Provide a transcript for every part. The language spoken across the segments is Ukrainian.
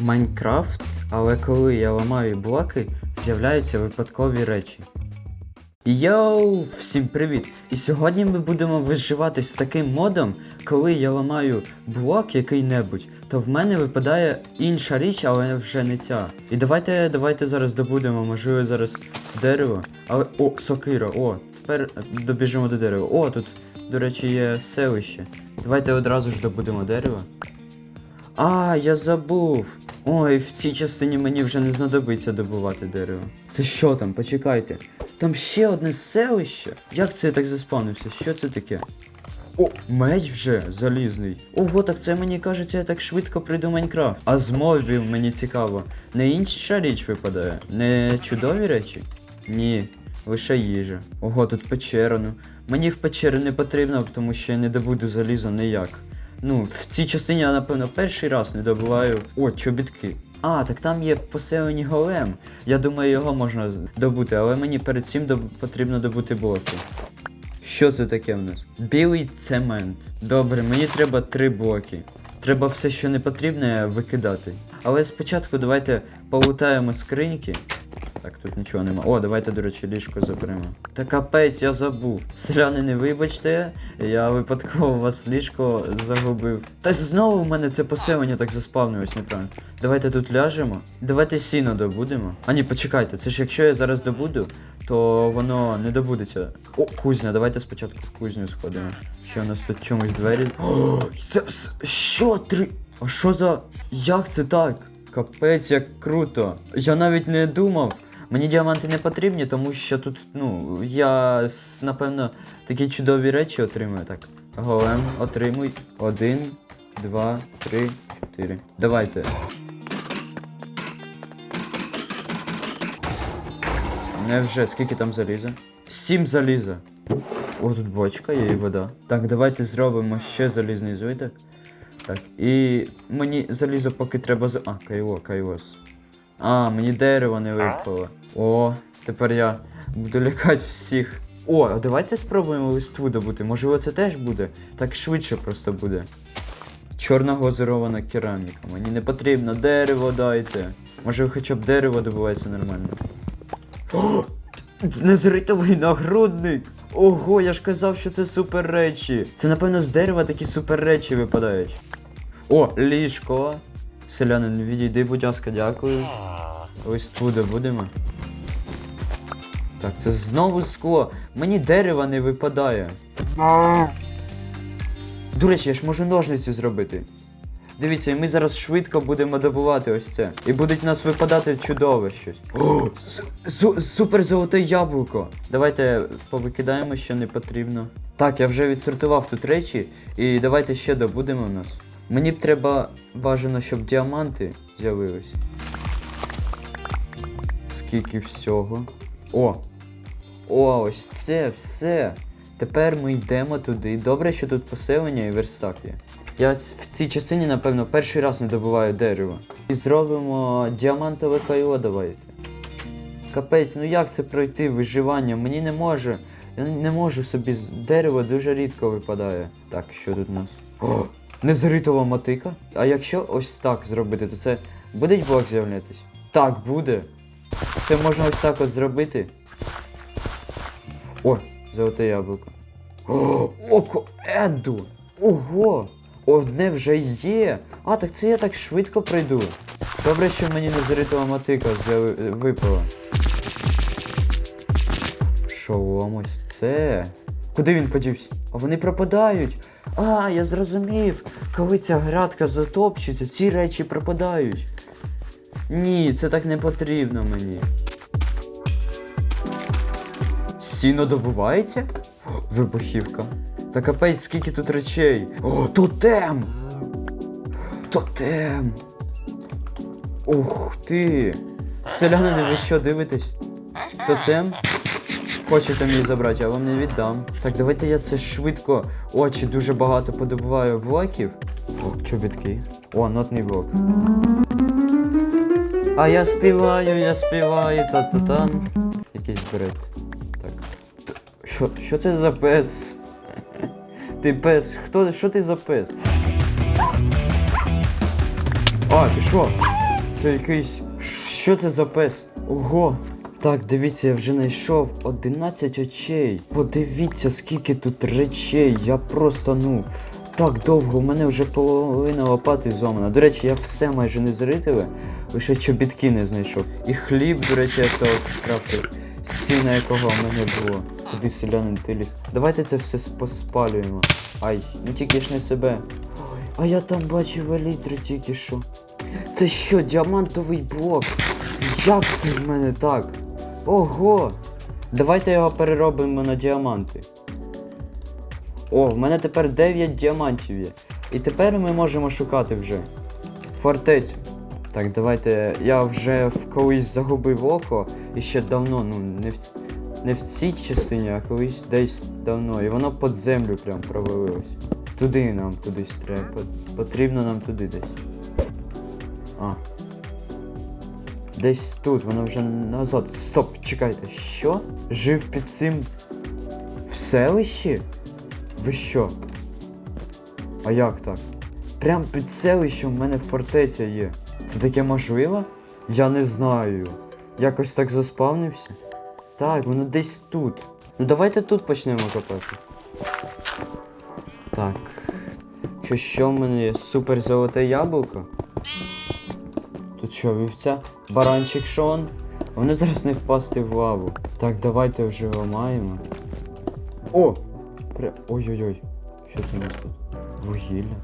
Майнкрафт, але коли я ламаю блоки, з'являються випадкові речі. Йоу, всім привіт! І сьогодні ми будемо виживати з таким модом, коли я ламаю блок який-небудь, то в мене випадає інша річ, але вже не ця. І давайте, давайте зараз добудемо, можливо, зараз дерево. Але. О, сокира, о, тепер добіжимо до дерева. О, тут, до речі, є селище. Давайте одразу ж добудемо дерево. А, я забув. Ой, в цій частині мені вже не знадобиться добувати дерево. Це що там? Почекайте. Там ще одне селище. Як це я так заспавнився? Що це таке? О, меч вже залізний. Ого, так це мені кажеться, я так швидко прийду Майнкрафт. А з мобів мені цікаво. Не інша річ випадає? Не чудові речі? Ні, лише їжа. Ого, тут печера, ну. Мені в печери не потрібно, тому що я не добуду залізо ніяк. Ну, в цій частині я, напевно, перший раз не добуваю. О, чобітки. А, так там є в поселенні голем. Я думаю, його можна добути, але мені перед цим доб... потрібно добути блоки. Що це таке в нас? Білий цемент. Добре, мені треба три блоки. Треба все, що не потрібне, викидати. Але спочатку давайте полутаємо скриньки. Так, тут нічого нема. О, давайте, до речі, ліжко заберемо. Та капець, я забув. Селяни, не вибачте, я випадково у вас ліжко загубив. Та знову в мене це поселення так заспавнилось неправильно. Давайте тут ляжемо. Давайте сіно добудемо. А ні, почекайте, це ж якщо я зараз добуду, то воно не добудеться. О, кузня, давайте спочатку в кузню сходимо. Що у нас тут чомусь двері? О, це вс- що три. А що за. Як це так? Капець, як круто. Я навіть не думав. Мені діаманти не потрібні, тому що тут, ну, я напевно такі чудові речі отримую. Так. Голем, отримуй. Один, два, три, чотири. Давайте. Невже, скільки там заліза? Сім заліза. О, тут бочка є і вода. Так, давайте зробимо ще залізний звиток. Так, і мені залізо поки треба за. А, кайло, кайлос. А, мені дерево не випало. О, тепер я буду лякати всіх. О, а давайте спробуємо листву добути. Можливо, це теж буде. Так швидше просто буде. Чорна глазурована кераміка. Мені не потрібно, дерево дайте. Може хоча б дерево добувається нормально. О! Незритовий нагрудник! Ого, я ж казав, що це супер речі. Це напевно з дерева такі супер речі випадають. О, ліжко. Селянин, відійди, будь ласка, дякую. Ось туди будемо. Так, це знову скло. Мені дерева не випадає. До речі, я ж можу ножниці зробити. Дивіться, і ми зараз швидко будемо добувати ось це. І будуть нас випадати чудове щось. О, супер золоте яблуко. Давайте повикидаємо, що не потрібно. Так, я вже відсортував тут речі, і давайте ще добудемо в нас. Мені б треба бажано, щоб діаманти з'явились. Скільки всього. О! О, ось це все. Тепер ми йдемо туди. Добре, що тут поселення і верстак є. Я в цій частині, напевно, перший раз не добуваю дерево. І зробимо діамантове кайло, давайте. Капець, ну як це пройти виживання? Мені не може. Я не можу собі з дерева дуже рідко випадає. Так, що тут у нас? О, незритова мотика. А якщо ось так зробити, то це буде блок з'являтись? Так, буде. Це можна ось так от зробити. О, золоте яблуко. О, око Еду! Ого! Одне вже є. А, так це я так швидко пройду. Добре, що мені незаритова мотика з'яви- випала. Шолом ось це. Куди він подівся? А вони пропадають. А, я зрозумів. Коли ця градка затопчується, ці речі пропадають. Ні, це так не потрібно мені. Сіно добувається? Вибухівка. Та капець, скільки тут речей. О, тотем! Тотем! Ух ти! Селянини, ви що дивитесь? Тотем? Хочете мені забрати, я вам не віддам. Так, давайте я це швидко. Очі дуже багато подобуваю блоків. О, чобітки. О, нотний блок. А я співаю, я співаю, та-та-тан. Якийсь бред. Так. Що, що це за пес? Ти пес, хто, що ти за пес? А, ти що? Це якийсь. Що це за пес? Ого! Так, дивіться, я вже знайшов 11 очей. Подивіться, скільки тут речей. Я просто, ну. Так довго, у мене вже половина лопати зламана. До речі, я все майже не зритиве, лише чобітки не знайшов. І хліб, до речі, я того скрафтив. Сіна, якого в мене було. Куди селянин тиліг. Давайте це все поспалюємо. Ай, ну тільки ж не себе. Ой, а я там бачив елітри тільки що. Це що, діамантовий блок? Як це в мене так? Ого! Давайте його переробимо на діаманти. О, в мене тепер 9 діамантів є. І тепер ми можемо шукати вже фортецю. Так, давайте. Я вже колись загубив око і ще давно, ну, не в, не в цій частині, а колись десь давно. І воно під землю прям провалилось. Туди нам кудись треба. Потрібно нам туди десь. А. Десь тут, воно вже назад. Стоп, чекайте, що? Жив під цим в селищі? Ви що? А як так? Прям під селищем в мене фортеця є. Це таке можливо? Я не знаю. Якось так заспавнився. Так, воно десь тут. Ну давайте тут почнемо копати. Так. Що що в мене є? Супер золоте яблуко? Тут що, вівця? Баранчик Шон? Вони зараз не впасти в лаву. Так, давайте вже ламаємо. О! Ой-ой-ой. Що це у нас тут? Вугілля.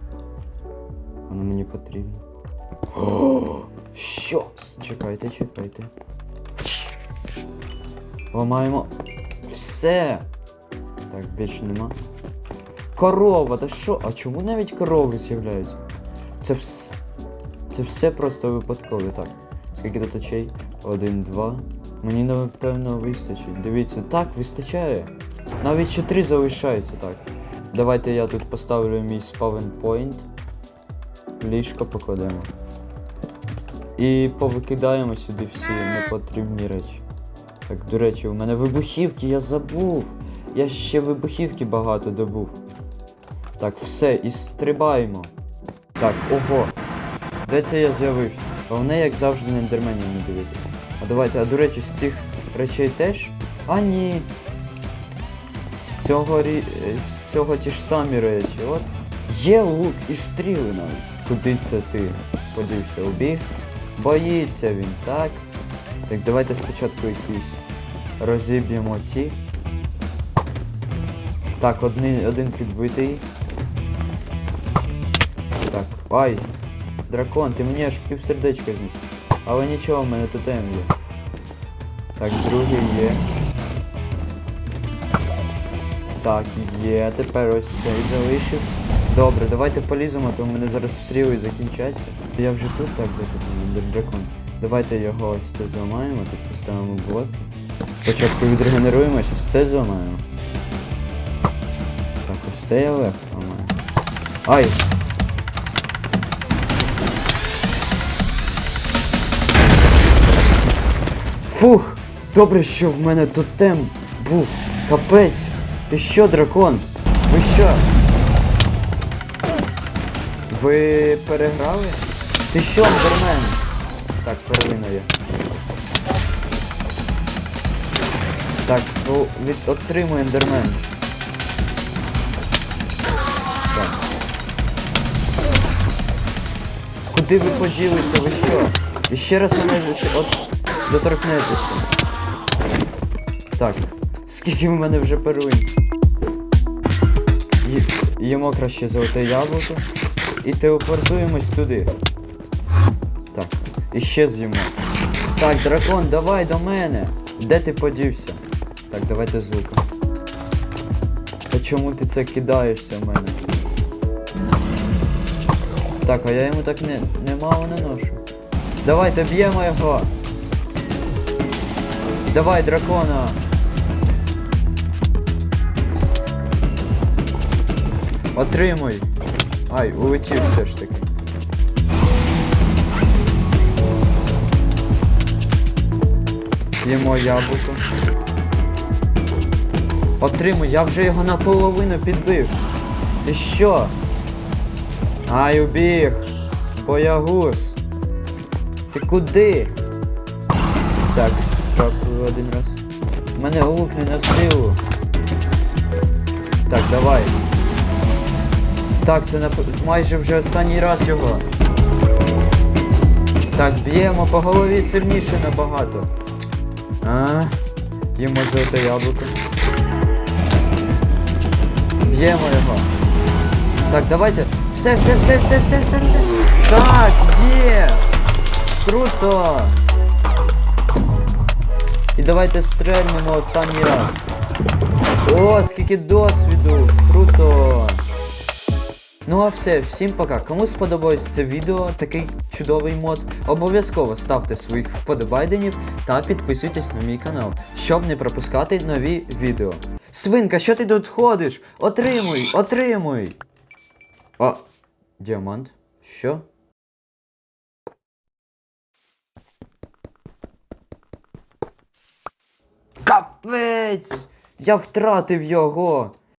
Воно мені потрібно. О! Що? Чекайте, чекайте. Ламаємо. Все! Так, більше нема. Корова, та що? А чому навіть корови з'являються? Це вс... Це все просто випадково, так. Скільки тут очей? Один, два. Мені напевно вистачить. Дивіться, так, вистачає. Навіть ще три залишається, так. Давайте я тут поставлю мій спавен point. Ліжко покладемо. І повикидаємо сюди всі непотрібні речі. Так, до речі, у мене вибухівки, я забув. Я ще вибухівки багато добув. Так, все, і стрибаємо. Так, ого. Де це я з'явився? Головне, як завжди, на ендерменів не дивитися. А давайте, а до речі, з цих речей теж? А ні. З цього рі... е, з цього ті ж самі речі. От. Є лук і стріли навіть. Куди це ти? Подився, убіг. Боїться він, так? Так, давайте спочатку якісь розіб'ємо ті. Так, один, один підбитий. Так, ай! Дракон, ти мені аж півсердечка зніс. Але нічого, в мене тотем є. Так, другий є. Так, є. Тепер ось цей залишився. Добре, давайте поліземо, то в мене зараз стріли закінчаться. Я вже тут так де тут дракон. Давайте його ось це зламаємо, тут поставимо блок. Спочатку відрегенеруємось, ось це зламаємо. Так, ось це я легко ламаю. Ай! Фух! Добре, що в мене тотем був. Капець! Ти що, дракон? Ви що? Ви переграли? Ти що, андермен? Так, перлина є. Так, ну, від... отримуй ендермен. Куди ви поділися, ви що? І ще раз мене от доторкнетеся. Так, скільки в мене вже перлин? Ї- Їмо краще золоте яблуко. І телепортуємось туди. Так, і ще з'їмо. Так, дракон, давай до мене. Де ти подівся? Так, давайте звука. Та чому ти це кидаєшся в мене? Так, а я йому так не, немало не ношу. Давайте б'ємо його. Давай, дракона. Отримуй. Ай, улетів все ж таки. Їмо яблуко. Отримуй, я вже його наполовину підбив. Ти що? Ай, убіг. Боягуз. Ти куди? Так, один раз. У мене лук не на силу. Так, давай. Так, це нап... майже вже останній раз його. Так, б'ємо по голові сильніше набагато. А, їмо золоте яблуко. Б'ємо його. Так, давайте. Все, все, все, все, все, все, все. Так, є! Круто! І давайте стрельнемо останній раз. О, скільки досвіду! Круто! Ну а все, всім пока. Кому сподобалось це відео, такий чудовий мод, обов'язково ставте своїх вподобайденів та підписуйтесь на мій канал, щоб не пропускати нові відео. Свинка, що ти тут ходиш? Отримуй, отримуй! А, діамант? Що? Капець! Я втратив його!